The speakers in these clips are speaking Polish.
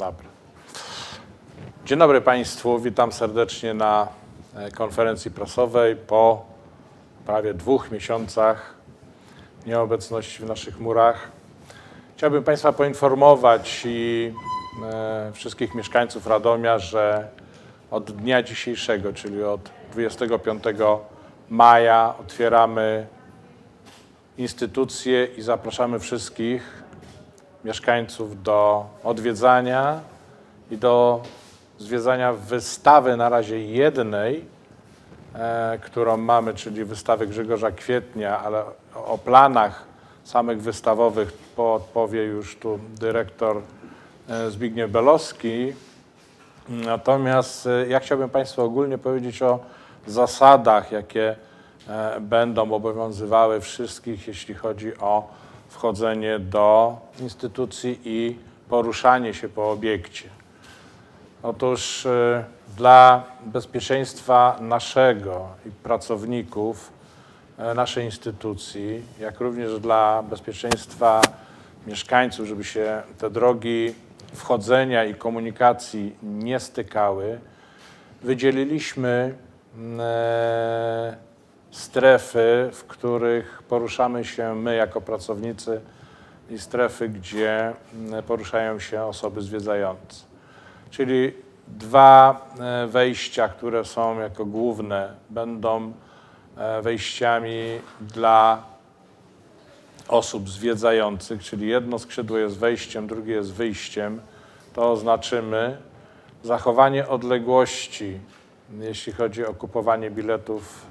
Dobra. Dzień dobry Państwu, witam serdecznie na e, konferencji prasowej po prawie dwóch miesiącach nieobecności w naszych murach. Chciałbym Państwa poinformować i e, wszystkich mieszkańców Radomia, że od dnia dzisiejszego, czyli od 25 maja otwieramy instytucje i zapraszamy wszystkich mieszkańców do odwiedzania i do zwiedzania wystawy na razie jednej, e, którą mamy, czyli wystawy Grzegorza Kwietnia, ale o, planach samych wystawowych podpowie już tu dyrektor e, Zbigniew Belowski. Natomiast e, ja chciałbym Państwu ogólnie powiedzieć o zasadach, jakie e, będą obowiązywały wszystkich, jeśli chodzi o wchodzenie do instytucji i poruszanie się po obiekcie. Otóż e, dla bezpieczeństwa naszego i pracowników e, naszej instytucji, jak również dla bezpieczeństwa mieszkańców, żeby się te drogi wchodzenia i komunikacji nie stykały, wydzieliliśmy e, strefy, w których poruszamy się my jako pracownicy i strefy, gdzie mm, poruszają się osoby zwiedzające. Czyli dwa e, wejścia, które są jako główne, będą e, wejściami dla osób zwiedzających, czyli jedno skrzydło jest wejściem, drugie jest wyjściem, to oznaczymy zachowanie odległości, jeśli chodzi o kupowanie biletów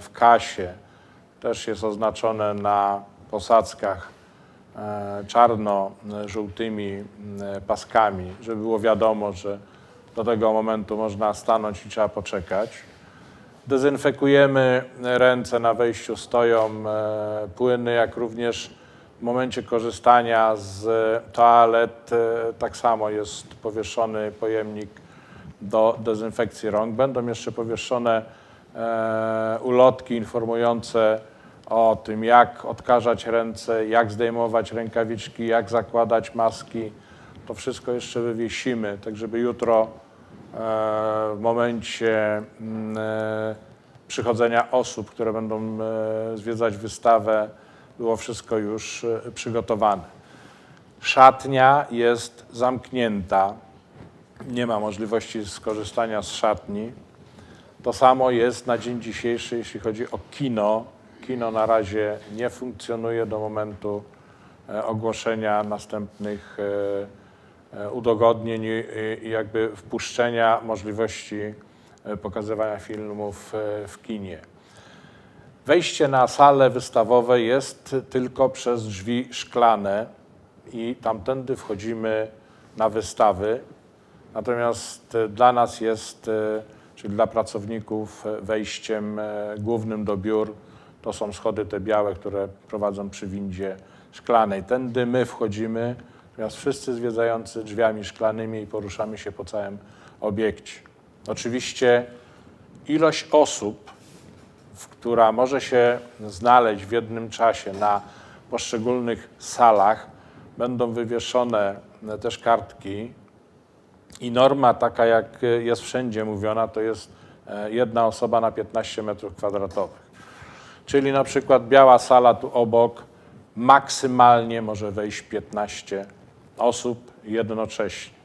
w kasie. Też jest oznaczone na posadzkach e, czarno-żółtymi e, paskami, żeby było wiadomo, że do tego momentu można stanąć i trzeba poczekać. Dezynfekujemy ręce na wejściu, stoją e, płyny, jak również w momencie korzystania z toalet e, tak samo jest powieszony pojemnik do dezynfekcji rąk. Będą jeszcze powieszone e, ulotki informujące o tym, jak odkażać ręce, jak zdejmować rękawiczki, jak zakładać maski. To wszystko jeszcze wywiesimy, tak żeby jutro e, w momencie mm, e, przychodzenia osób, które będą e, zwiedzać wystawę, było wszystko już e, przygotowane. Szatnia jest zamknięta, nie ma możliwości skorzystania z szatni. To samo jest na dzień dzisiejszy, jeśli chodzi o kino. Kino na razie nie funkcjonuje do momentu e, ogłoszenia następnych e, e, udogodnień i jakby wpuszczenia możliwości pokazywania filmów w kinie. Wejście na salę wystawową jest tylko przez drzwi szklane i tamtędy wchodzimy na wystawy. Natomiast dla nas jest, czyli dla pracowników, e, wejściem e, głównym do biur to są schody te białe, które prowadzą przy windzie szklanej. Tędy my wchodzimy, natomiast wszyscy zwiedzający drzwiami szklanymi i poruszamy się po całym obiekcie. Oczywiście ilość osób, która może się znaleźć w jednym czasie na poszczególnych salach, będą wywieszone e, też kartki i norma taka, jak jest wszędzie mówiona, to jest e, jedna osoba na 15 metrów kwadratowych. Czyli na przykład biała sala tu obok, maksymalnie może wejść 15 osób jednocześnie.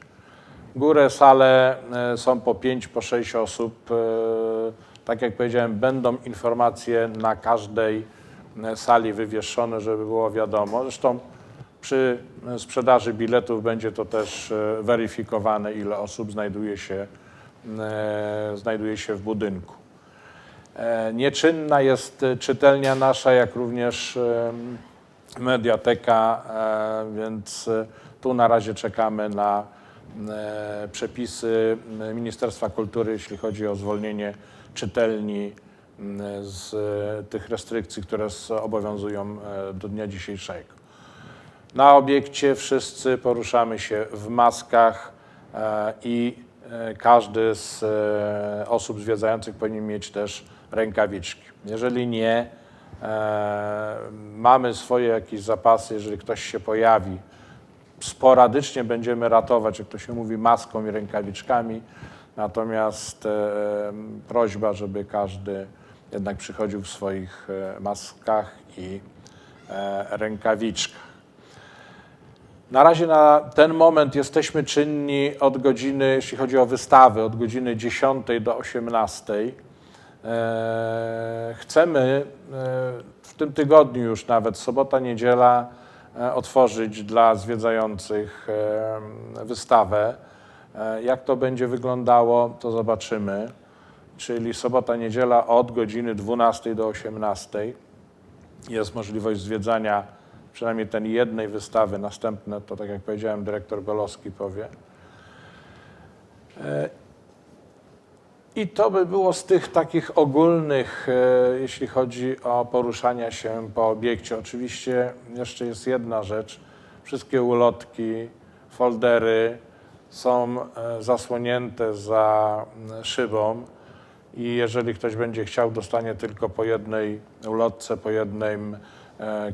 Górę sale są po 5, po 6 osób. E, Tak jak powiedziałem, będą informacje na każdej e, sali wywieszone, żeby było wiadomo. Zresztą przy e, sprzedaży biletów będzie to też e, weryfikowane, ile osób znajduje się, e, znajduje się w budynku. Nieczynna jest czytelnia nasza, jak również mediateka, więc tu na razie czekamy na przepisy Ministerstwa Kultury, jeśli chodzi o zwolnienie czytelni z tych restrykcji, które obowiązują do dnia dzisiejszego. Na obiekcie wszyscy poruszamy się w maskach e, i e, każdy z e, osób zwiedzających powinien mieć też rękawiczki. Jeżeli nie, mamy swoje jakieś zapasy, jeżeli ktoś się pojawi sporadycznie będziemy ratować, jak to się mówi, maską i rękawiczkami. Natomiast prośba, żeby każdy jednak przychodził w swoich maskach i rękawiczkach. Na razie na ten moment jesteśmy czynni od godziny, jeśli chodzi o wystawy, od godziny 10 do 18. E, Chcemy e, w tym tygodniu już nawet, sobota, niedziela, e, otworzyć dla zwiedzających wystawę. Jak to będzie wyglądało, to zobaczymy. Czyli sobota, niedziela od godziny 12 do 18 jest możliwość zwiedzania przynajmniej ten jednej wystawy. Następne to, tak jak powiedziałem, dyrektor Golowski powie. E, I to by było z tych takich ogólnych, e, jeśli chodzi o poruszania się po obiekcie. Oczywiście jeszcze jest jedna rzecz. Wszystkie ulotki, foldery są e, zasłonięte za szybą i jeżeli ktoś będzie chciał, dostanie tylko po jednej ulotce, po jednym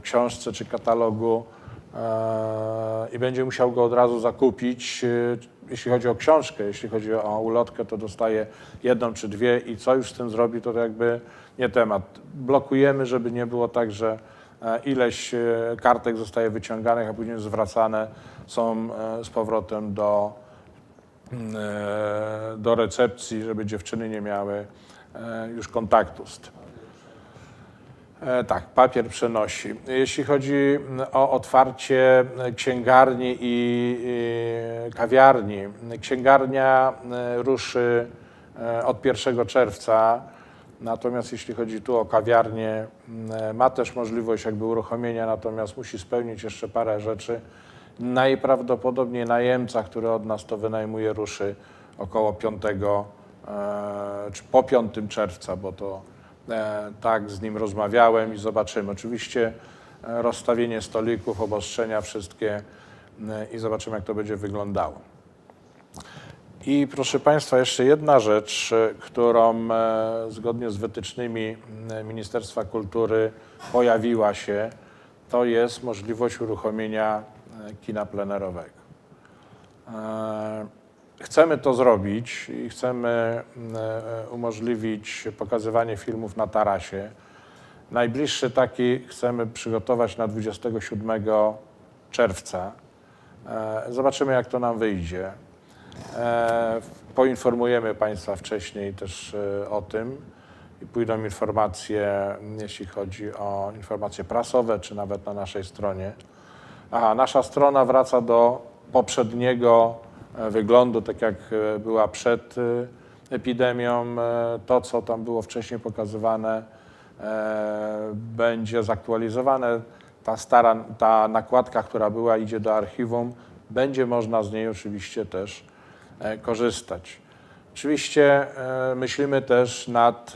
książce czy katalogu e, i będzie musiał go od razu zakupić. E, Jeśli chodzi o książkę, jeśli chodzi o ulotkę, to dostaje jedną czy dwie i co już z tym zrobi, to jakby nie temat. Blokujemy, żeby nie było tak, że e, ileś e, kartek zostaje wyciąganych, a później zwracane są e, z powrotem do, e, do recepcji, żeby dziewczyny nie miały e, już kontaktu z tym. E, Tak, papier przenosi. Jeśli chodzi mm, o otwarcie e, księgarni i, kawiarni, księgarnia e, ruszy od 1 czerwca, natomiast jeśli chodzi tu o kawiarnię, mm, ma też możliwość jakby uruchomienia, natomiast musi spełnić jeszcze parę rzeczy. Najprawdopodobniej najemca, który od nas to wynajmuje, ruszy około 5 e, czy po 5 czerwca, bo to tak, z nim rozmawiałem i zobaczymy. Oczywiście e, rozstawienie stolików, obostrzenia wszystkie e, i zobaczymy, jak to będzie wyglądało. I proszę Państwa, jeszcze jedna rzecz, e, którą e, zgodnie z wytycznymi Ministerstwa Kultury pojawiła się, to jest możliwość uruchomienia e, kina plenerowego. E, Chcemy to zrobić i chcemy e, umożliwić pokazywanie filmów na tarasie. Najbliższy taki chcemy przygotować na 27 czerwca. E, Zobaczymy, jak to nam wyjdzie. E, Poinformujemy Państwa wcześniej też e, o tym i pójdą informacje, jeśli chodzi o informacje prasowe, czy nawet na naszej stronie. Aha, nasza strona wraca do poprzedniego e, wyglądu, tak jak e, była przed e, epidemią. E, To, co tam było wcześniej pokazywane, e, będzie zaktualizowane. Ta stara, ta nakładka, która była, idzie do archiwum. Będzie można z niej oczywiście też e, korzystać. Oczywiście e, myślimy też nad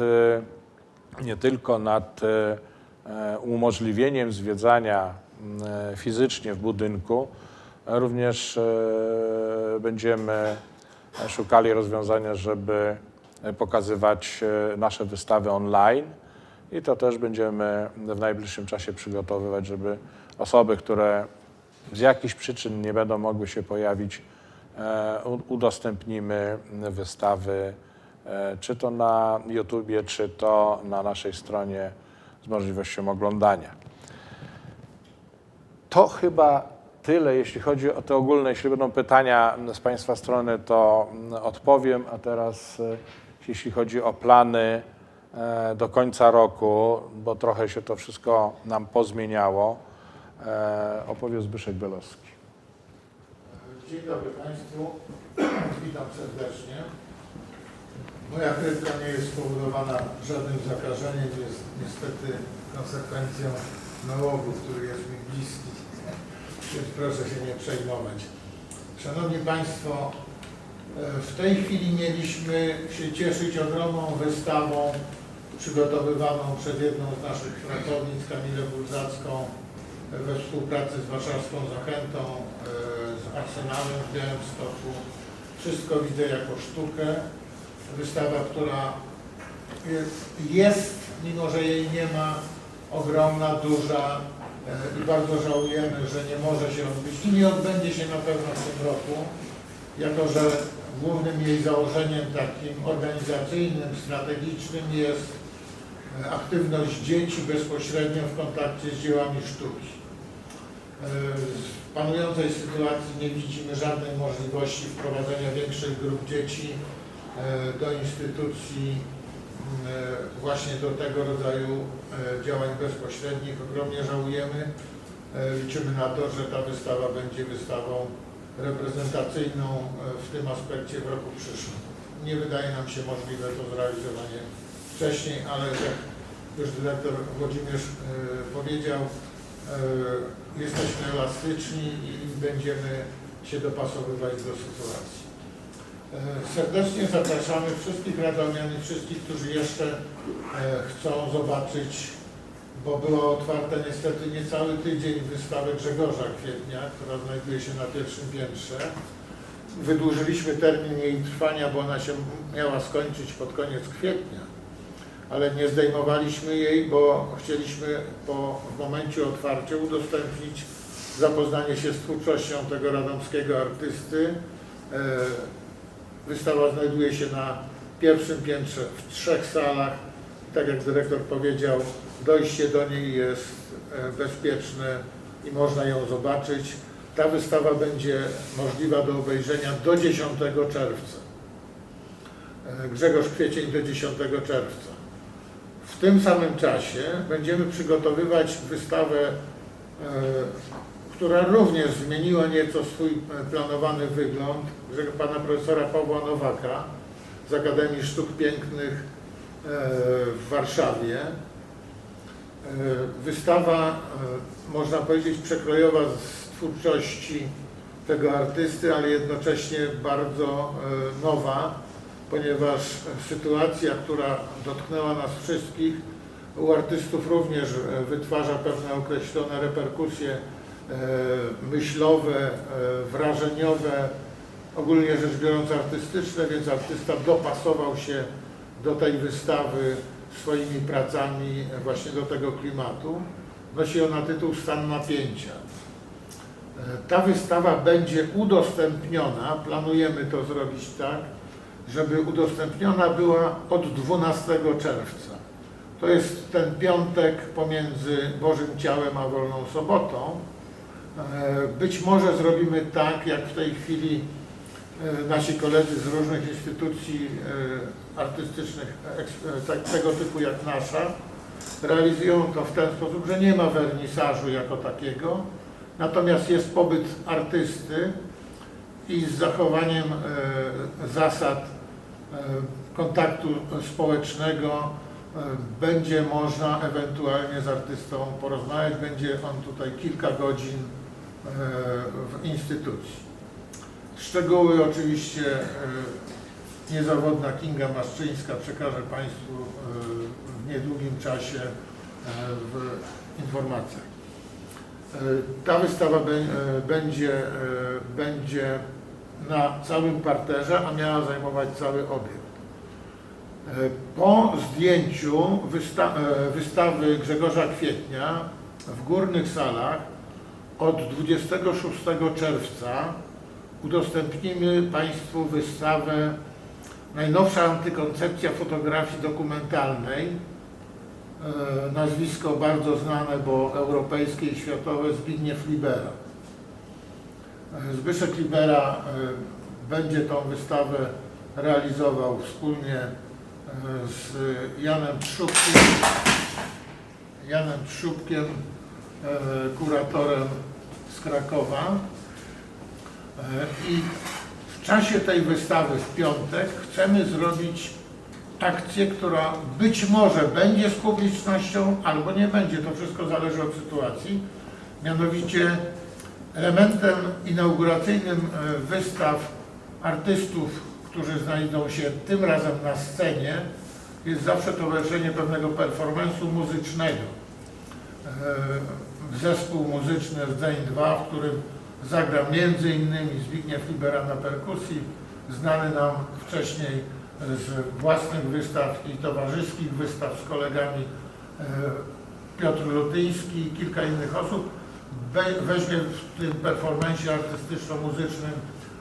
e, nie tylko nad e, e, umożliwieniem zwiedzania e, fizycznie w budynku, również e, będziemy szukali rozwiązania, żeby e, pokazywać e, nasze wystawy online i to też będziemy w najbliższym czasie przygotowywać, żeby osoby, które z jakichś przyczyn nie będą mogły się pojawić, e, udostępnimy wystawy, e, czy to na YouTubie, czy to na naszej stronie z możliwością oglądania. To chyba tyle, jeśli chodzi o te ogólne. Jeśli będą pytania z Państwa strony, to mm, odpowiem. A teraz, e, jeśli chodzi o plany e, do końca roku, bo trochę się to wszystko nam pozmieniało, e, opowie Zbyszek Belowski. Dzień dobry Państwu, witam serdecznie. Moja chrypka nie jest spowodowana żadnym zakażeniem, jest niestety konsekwencją nałogu, który jest mi bliski, więc proszę się nie przejmować. Szanowni Państwo, e, w tej chwili mieliśmy się cieszyć ogromną wystawą przygotowywaną przez jedną z naszych pracownic, Kamilę Bulzacką, we współpracy z Warszawską Zachętą, e, z Arsenałem w Białymstoku. Wszystko widzę jako sztukę. Wystawa, która jest, jest, mimo że jej nie ma, ogromna, duża, i bardzo żałujemy, że nie może się odbyć i nie odbędzie się na pewno w tym roku, jako że głównym jej założeniem takim organizacyjnym, strategicznym jest e, aktywność dzieci bezpośrednio w kontakcie z dziełami sztuki. E, W panującej sytuacji nie widzimy żadnej możliwości wprowadzenia większych grup dzieci e, do instytucji właśnie do tego rodzaju e, działań bezpośrednich. Ogromnie żałujemy. E, Liczymy na to, że ta wystawa będzie wystawą reprezentacyjną e, w tym aspekcie w roku przyszłym. Nie wydaje nam się możliwe to zrealizowanie wcześniej, ale jak już dyrektor Włodzimierz e, powiedział, e, jesteśmy elastyczni i będziemy się dopasowywać do sytuacji. E, Serdecznie zapraszamy wszystkich radomian i wszystkich, którzy jeszcze e, chcą zobaczyć, bo była otwarta niestety niecały tydzień wystawę Grzegorza Kwietnia, która znajduje się na pierwszym piętrze. Wydłużyliśmy termin jej trwania, bo ona się miała skończyć pod koniec kwietnia, ale nie zdejmowaliśmy jej, bo chcieliśmy po, w momencie otwarcia udostępnić zapoznanie się z twórczością tego radomskiego artysty. Wystawa znajduje się na pierwszym piętrze w trzech salach. Tak jak dyrektor powiedział, dojście do niej jest e, bezpieczne i można ją zobaczyć. Ta wystawa będzie możliwa do obejrzenia do 10 czerwca. E, Grzegorz Kwiecień do 10 czerwca. W tym samym czasie będziemy przygotowywać wystawę, e, która również zmieniła nieco swój e, planowany wygląd, pana profesora Pawła Nowaka z Akademii Sztuk Pięknych e, w Warszawie. E, Wystawa, można powiedzieć, przekrojowa z twórczości tego artysty, ale jednocześnie bardzo nowa, ponieważ sytuacja, która dotknęła nas wszystkich, u artystów również wytwarza pewne określone reperkusje myślowe, e, wrażeniowe, ogólnie rzecz biorąc artystyczne, więc artysta dopasował się do tej wystawy swoimi pracami właśnie do tego klimatu. Nosi ona tytuł Stan napięcia. E, Ta wystawa będzie udostępniona, planujemy to zrobić tak, żeby udostępniona była od 12 czerwca. To jest ten piątek pomiędzy Bożym Ciałem a Wolną Sobotą. E, Być może zrobimy tak, jak w tej chwili e, nasi koledzy z różnych instytucji e, artystycznych tak- tego typu jak nasza realizują to w ten sposób, że nie ma wernisażu jako takiego, natomiast jest pobyt artysty i z zachowaniem zasad kontaktu społecznego będzie można ewentualnie z artystą porozmawiać. Będzie on tutaj kilka godzin w instytucji. Szczegóły oczywiście e, niezawodna Kinga Maszczyńska przekaże Państwu e, w niedługim czasie e, w informacjach. E, Ta wystawa bę- e, będzie, e, będzie na całym parterze, a miała zajmować cały obiekt. E, Po zdjęciu wysta e, wystawy Grzegorza Kwietnia w górnych salach od 26 czerwca udostępnimy Państwu wystawę Najnowsza antykoncepcja fotografii dokumentalnej. E, Nazwisko bardzo znane, bo europejskie i światowe Zbigniew Libera. E, Zbyszek Libera e, będzie tą wystawę realizował wspólnie z Janem Trzupkiem, Janem Trzupkiem, kuratorem z Krakowa. E, I w czasie tej wystawy w piątek chcemy zrobić akcję, która być może będzie z publicznością, albo nie będzie. To wszystko zależy od sytuacji. Mianowicie elementem inauguracyjnym e, wystaw artystów, którzy znajdą się tym razem na scenie, jest zawsze towarzyszenie pewnego performance'u muzycznego. Zespół muzyczny Rdzeń 2, w którym zagra między innymi Zbigniew Libera na perkusji, znany nam wcześniej z własnych wystaw i towarzyskich wystaw z kolegami e, Piotr Lutyński i kilka innych osób. We- Weźmie w tym performencie artystyczno-muzycznym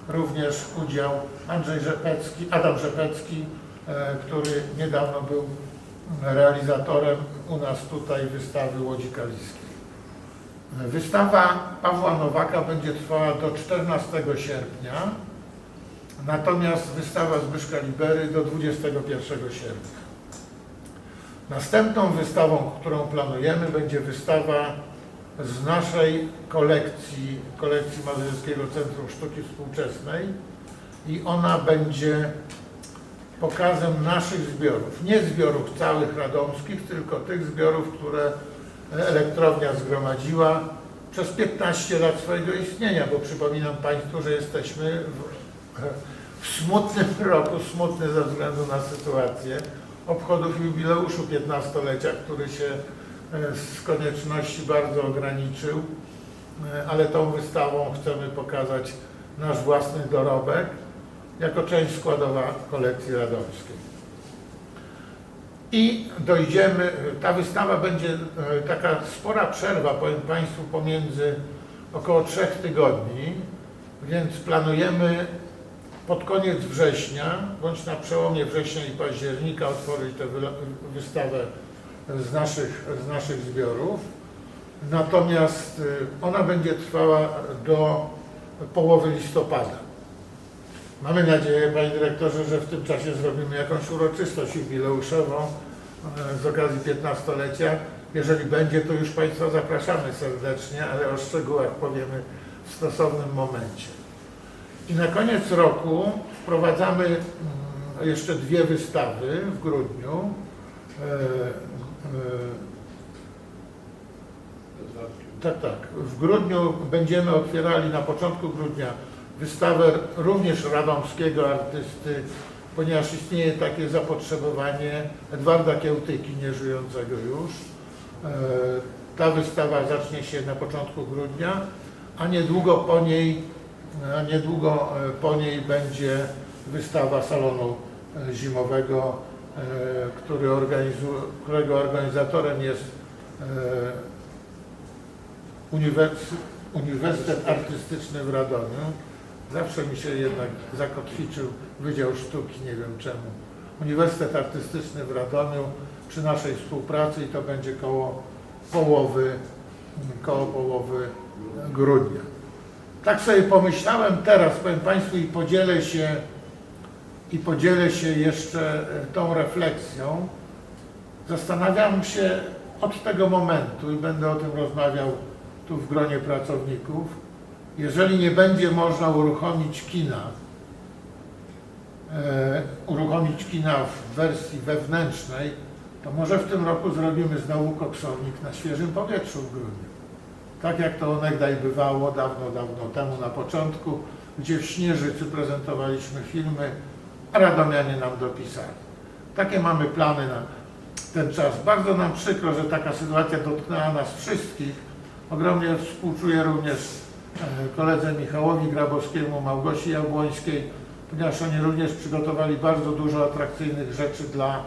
również udział Andrzej Rzepecki, Adam Rzepecki, e, który niedawno był realizatorem u nas tutaj wystawy Łodzi Kaliskiej. Wystawa Pawła Nowaka będzie trwała do 14 sierpnia, natomiast wystawa Zbyszka Libery do 21 sierpnia. Następną wystawą, którą planujemy, będzie wystawa z naszej kolekcji, kolekcji Mazurskiego Centrum Sztuki Współczesnej i ona będzie pokazem naszych zbiorów. Nie zbiorów całych radomskich, tylko tych zbiorów, które elektrownia zgromadziła przez 15 lat swojego istnienia, bo przypominam Państwu, że jesteśmy w, w smutnym roku, smutny ze względu na sytuację obchodów jubileuszu 15-lecia, który się e, z konieczności bardzo ograniczył, E, ale tą wystawą chcemy pokazać nasz własny dorobek jako część składowa kolekcji radomskiej. I dojdziemy, ta wystawa będzie e, taka spora przerwa, powiem Państwu, pomiędzy około trzech tygodni, więc planujemy pod koniec września, bądź na przełomie września i października otworzyć tę wystawę z naszych, z naszych zbiorów. Natomiast y, ona będzie trwała do połowy listopada. Mamy nadzieję, Panie Dyrektorze, że w tym czasie zrobimy jakąś uroczystość jubileuszową e, z okazji 15-lecia. Jeżeli będzie, to już Państwa zapraszamy serdecznie, ale o szczegółach powiemy w stosownym momencie. I na koniec roku wprowadzamy mm, jeszcze dwie wystawy w grudniu. E, e, tak, tak. W grudniu będziemy otwierali na początku grudnia wystawę również radomskiego artysty, ponieważ istnieje takie zapotrzebowanie Edwarda Kiełtyki, nieżyjącego już. E, Ta wystawa zacznie się na początku grudnia, a niedługo po niej, a niedługo e, po niej będzie wystawa salonu e, zimowego, który organizu- którego organizatorem jest Uniwers- Uniwersytet Artystyczny w Radomiu. Zawsze mi się jednak zakotwiczył Wydział Sztuki, nie wiem czemu. Uniwersytet Artystyczny w Radomiu przy naszej współpracy i to będzie koło połowy, koło połowy grudnia. Tak sobie pomyślałem teraz, powiem Państwu i podzielę się i podzielę się jeszcze e, tą refleksją. Zastanawiam się od tego momentu i będę o tym rozmawiał tu w gronie pracowników, jeżeli nie będzie można uruchomić kina, e, uruchomić kina w wersji wewnętrznej, to może w tym roku zrobimy znowu koksownik na świeżym powietrzu w grudniu. Tak jak to onegdaj bywało dawno, dawno temu na początku, gdzie w Śnieżycy prezentowaliśmy filmy, a radomianie nam dopisali. Takie mamy plany na ten czas. Bardzo nam przykro, że taka sytuacja dotknęła nas wszystkich. Ogromnie współczuję również koledze Michałowi Grabowskiemu, Małgosi Jabłońskiej, ponieważ oni również przygotowali bardzo dużo atrakcyjnych rzeczy dla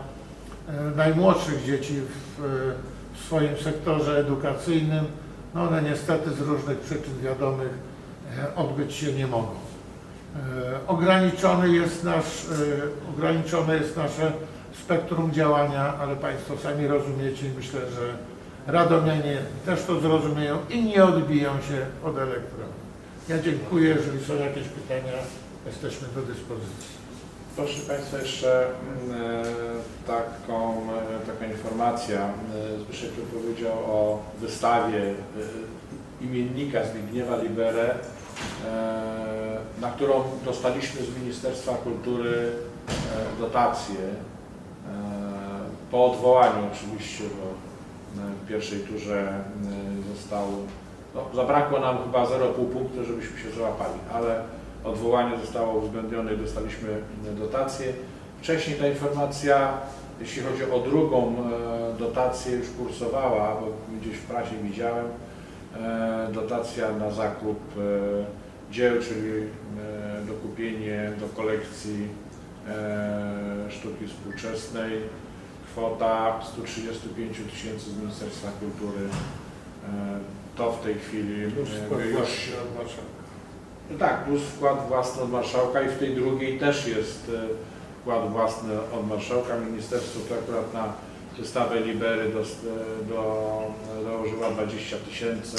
e, najmłodszych dzieci w, e, w swoim sektorze edukacyjnym. No one niestety z różnych przyczyn wiadomych e, odbyć się nie mogą. E, Ograniczony jest nasz, e, ograniczone jest nasze spektrum działania, ale Państwo sami rozumiecie i myślę, że Radomianie też to zrozumieją i nie odbiją się od elektrowni. Ja dziękuję, jeżeli są jakieś pytania, jesteśmy do dyspozycji. Proszę Państwa, jeszcze mm, e, taką, e, taka informacja. E, Zbyszek powiedział o wystawie imiennika Zbigniewa Liberę, e, na którą dostaliśmy z Ministerstwa Kultury dotację. Po odwołaniu oczywiście, bo w pierwszej turze e, zostało, no, zabrakło nam chyba 0,5 punktu, żebyśmy się załapali, ale odwołanie zostało uwzględnione i dostaliśmy dotację. Wcześniej ta informacja, jeśli chodzi o drugą e, dotację, już kursowała, bo gdzieś w prasie widziałem, dotacja na zakup dzieł, czyli dokupienie do kolekcji sztuki współczesnej kwota 135 tysięcy z Ministerstwa Kultury. E, To w tej chwili e, już własny od marszałka. no tak, plus wkład własny od marszałka i w tej drugiej też jest e, wkład własny od marszałka. Ministerstwo to akurat na wystawę Libery do, do, dołożyła 20 tysięcy.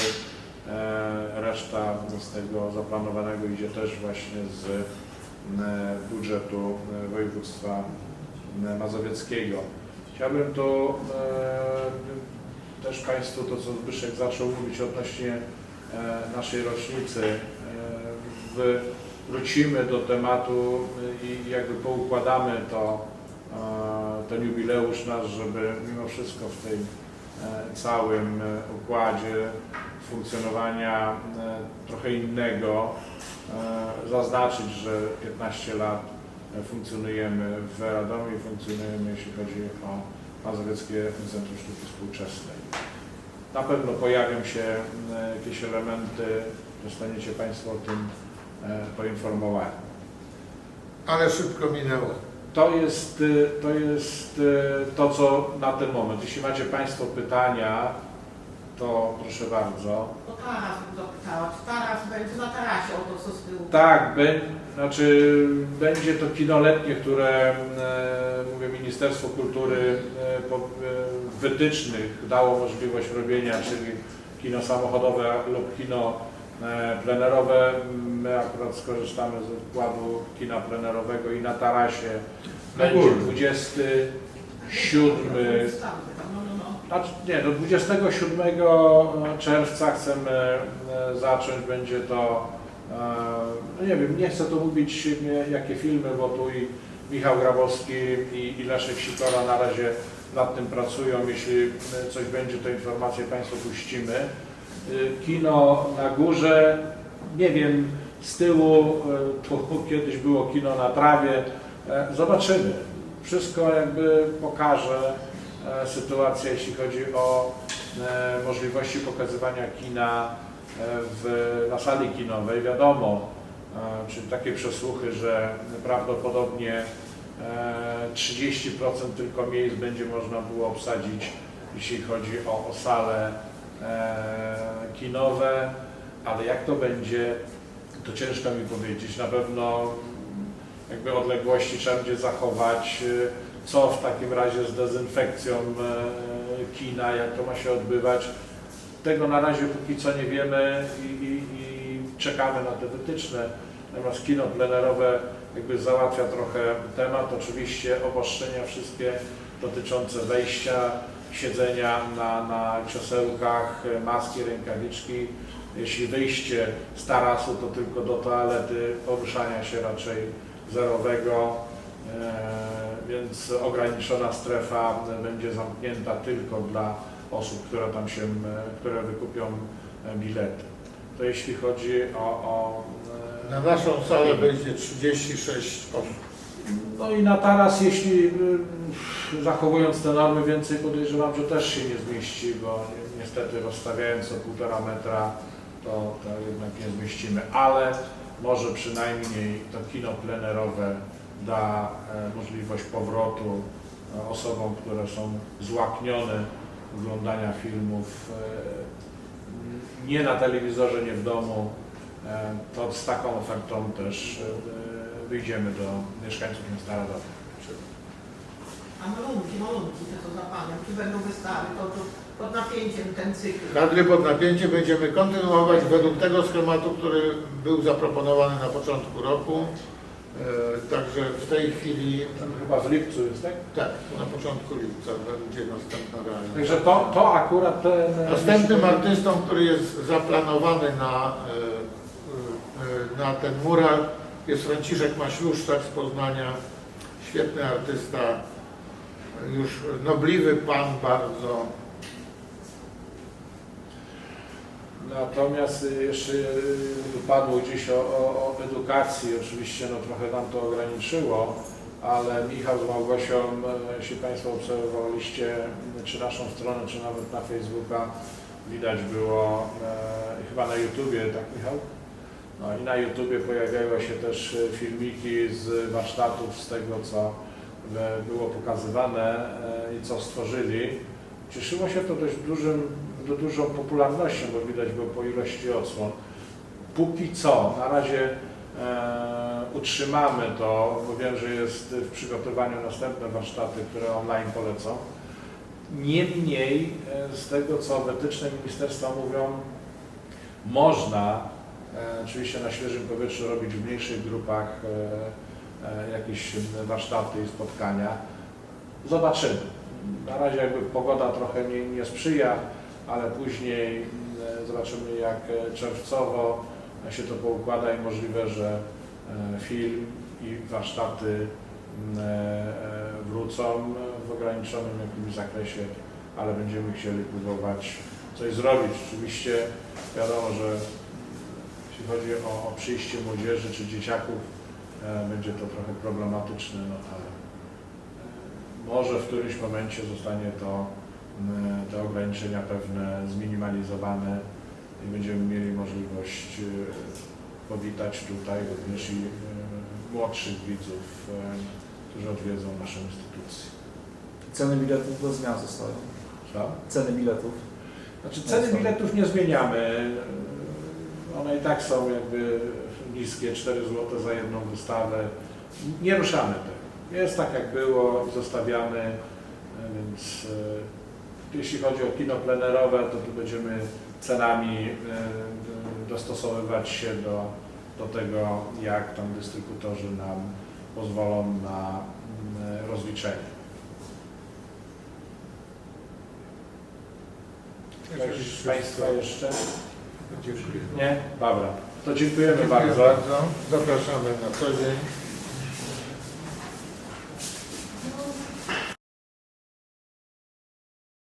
Reszta z tego zaplanowanego idzie też właśnie z budżetu województwa mazowieckiego. Chciałbym tu e, też Państwu to, co Zbyszek zaczął mówić odnośnie e, naszej rocznicy. E, w- Wrócimy do tematu e, i jakby poukładamy to, e, ten jubileusz nasz, żeby mimo wszystko w tym całym e, układzie funkcjonowania e, trochę innego e, zaznaczyć, że 15 lat e, funkcjonujemy w Radomiu i funkcjonujemy, jeśli chodzi o Mazowieckie Centrum Sztuki Współczesnej. Na pewno pojawią się m, jakieś elementy, zostaniecie Państwo o tym e, poinformowani. Ale szybko minęło. To jest, y, to jest to, co na ten moment. Jeśli macie Państwo pytania, to proszę bardzo. To taras bym dopytała, czy taras będzie na tarasie, o to co z tyłu? Tak, znaczy będzie to kino letnie, które e, mówię, Ministerstwo Kultury e, e, wytycznych dało możliwość robienia, czyli kino samochodowe lub kino plenerowe. My akurat skorzystamy z układu kina plenerowego i na tarasie będzie Ogólny. 27 Wystawy, No, no, no. znaczy, nie, do 27 czerwca chcemy zacząć, będzie to, no nie wiem, nie chcę tu mówić jakie filmy, bo tu i Michał Grabowski i, i Leszek Sikora na razie nad tym pracują. Jeśli coś będzie, to informacje Państwu puścimy. E, Kino na górze, nie wiem, z tyłu, e, tu kiedyś było kino na trawie, E, zobaczymy. Wszystko jakby pokaże e, sytuację, jeśli chodzi o e, możliwości pokazywania kina w, na sali kinowej. Wiadomo, e, czyli takie przesłuchy, że prawdopodobnie e, 30% tylko miejsc będzie można było obsadzić, jeśli chodzi o, o sale e, kinowe, ale jak to będzie, to ciężko mi powiedzieć. Na pewno jakby odległości trzeba będzie zachować, co w takim razie z dezynfekcją e, kina, jak to ma się odbywać. Tego na razie póki co nie wiemy i, i, i czekamy na te wytyczne. Natomiast kino plenerowe jakby załatwia trochę temat. Oczywiście obostrzenia wszystkie dotyczące wejścia, siedzenia na, na krzesełkach, maski, rękawiczki. Jeśli wyjście z tarasu, to tylko do toalety, poruszania się raczej zerowego, e, więc ograniczona strefa będzie zamknięta tylko dla osób, które tam się, e, które wykupią e, bilety. To jeśli chodzi o, o e, Na naszą salę wejdzie 36 osób. no i na taras, jeśli zachowując te normy więcej, podejrzewam, że też się nie zmieści, bo ni- niestety rozstawiając o półtora metra, to, to jednak nie zmieścimy, ale może przynajmniej to kino plenerowe da możliwość powrotu osobom, które są złaknione oglądania filmów e, nie na telewizorze, nie w domu, E, to z taką ofertą też e, wyjdziemy do mieszkańców miasta Radowa. A malunki, malunki, co za panem, czy będą wystawy, to, to pod napięciem ten cykl. Kadry pod napięciem będziemy kontynuować według tego schematu, który był zaproponowany na początku roku. E, Także w tej chwili, Chyba w lipcu jest, tak? tak, na początku lipca będzie następna realizacja. Także to, to akurat ten... Następnym artystą, który jest zaplanowany na, e, e, na ten mural jest Franciszek Maśluszczak z Poznania. Świetny artysta, już nobliwy pan bardzo. Natomiast y, jeszcze y, padło gdzieś o, o, o edukacji, oczywiście no, trochę nam to ograniczyło, ale Michał z Małgosią, e, jeśli Państwo obserwowaliście czy naszą stronę, czy nawet na Facebooka, widać było e, chyba na YouTubie, tak Michał? No i na YouTubie pojawiały się też filmiki z warsztatów, z tego co było pokazywane i co stworzyli. Cieszyło się to dość dużym, dużą popularnością, bo widać było po ilości odsłon. Póki co, na razie e, utrzymamy to, bo wiem, że jest w przygotowaniu następne warsztaty, które online polecą. Niemniej e, z tego, co wytyczne ministerstwa mówią, można e, oczywiście na świeżym powietrzu robić w mniejszych grupach e, jakieś warsztaty i spotkania. Zobaczymy. Na razie jakby pogoda trochę nie, nie sprzyja, ale później e, zobaczymy jak e, czerwcowo się to poukłada i możliwe, że e, film i warsztaty m, e, wrócą w ograniczonym jakimś zakresie, ale będziemy chcieli próbować coś zrobić. Oczywiście wiadomo, że jeśli chodzi o, o przyjście młodzieży czy dzieciaków, będzie to trochę problematyczne, no ale może w którymś momencie zostanie to, te ograniczenia pewne zminimalizowane i będziemy mieli możliwość e, powitać tutaj również i e, młodszych widzów, e, którzy odwiedzą naszą instytucję. Ceny biletów bez zmian zostają. Co? Ceny biletów. Znaczy ceny biletów nie zmieniamy. One i tak są jakby niskie, 4 zł za jedną wystawę. Nie ruszamy tego. Jest tak jak było, zostawiamy, więc jeśli chodzi o kino plenerowe, to tu będziemy cenami e, dostosowywać się do, do tego, jak tam dystrybutorzy nam pozwolą na mm, rozliczenie. Ktoś z Państwa jeszcze? Dziękuję. Nie? Dobra. To dziękujemy bardzo. bardzo. Zapraszamy na co dzień.